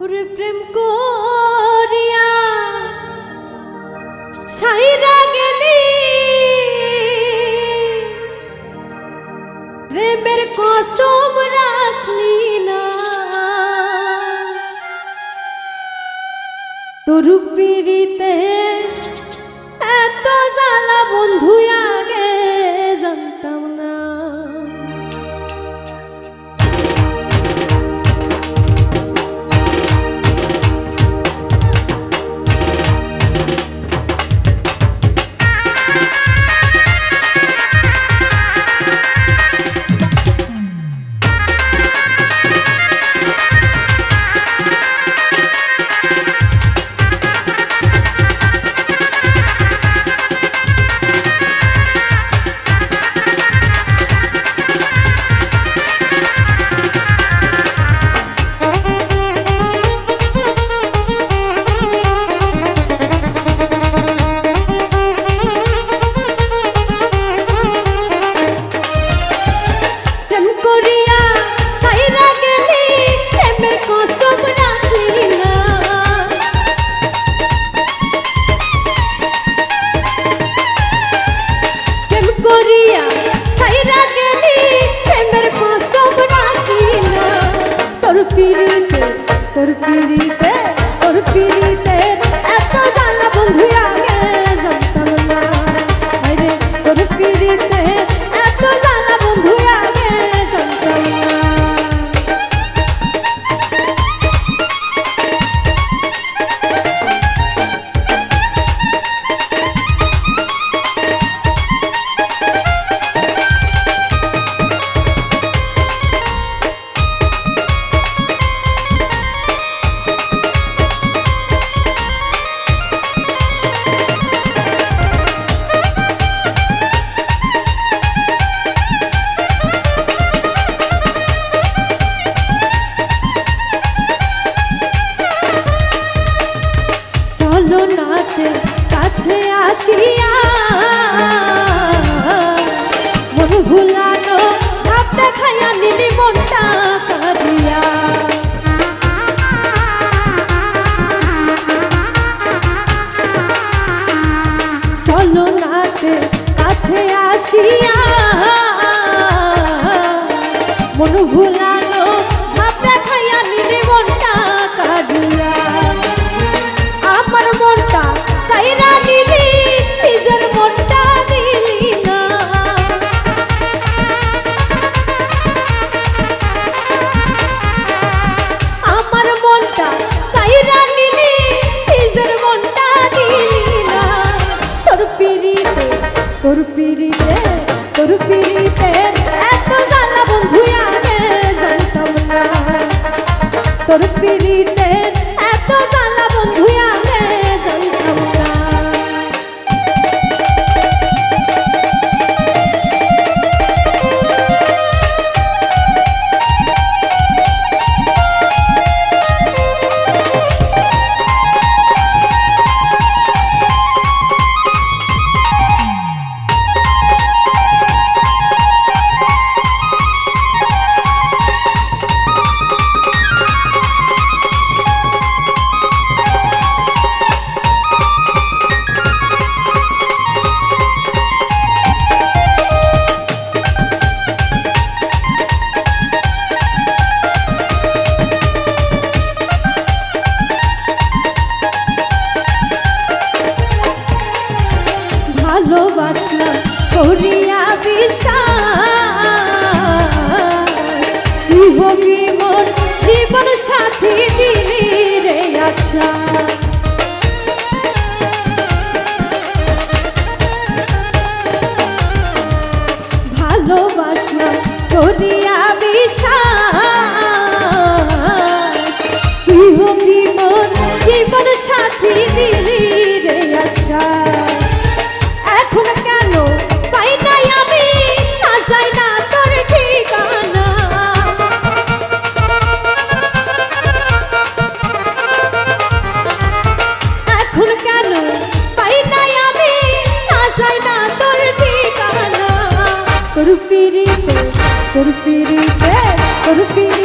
ওরে প্রেম করিয়া ছাইরা গেলি। প্রেমের কসম রাখলি না। তোর পিড়িতে পিড়িতে তোর পিড়িতে এত জ্বালা বন্ধু ভালোবাসা করিয়া বিষা তুই জীবন সাথী আশা। ভালোবাসা করি তোর পিড়িতে তোর পিড়িতে তোর পিড়ি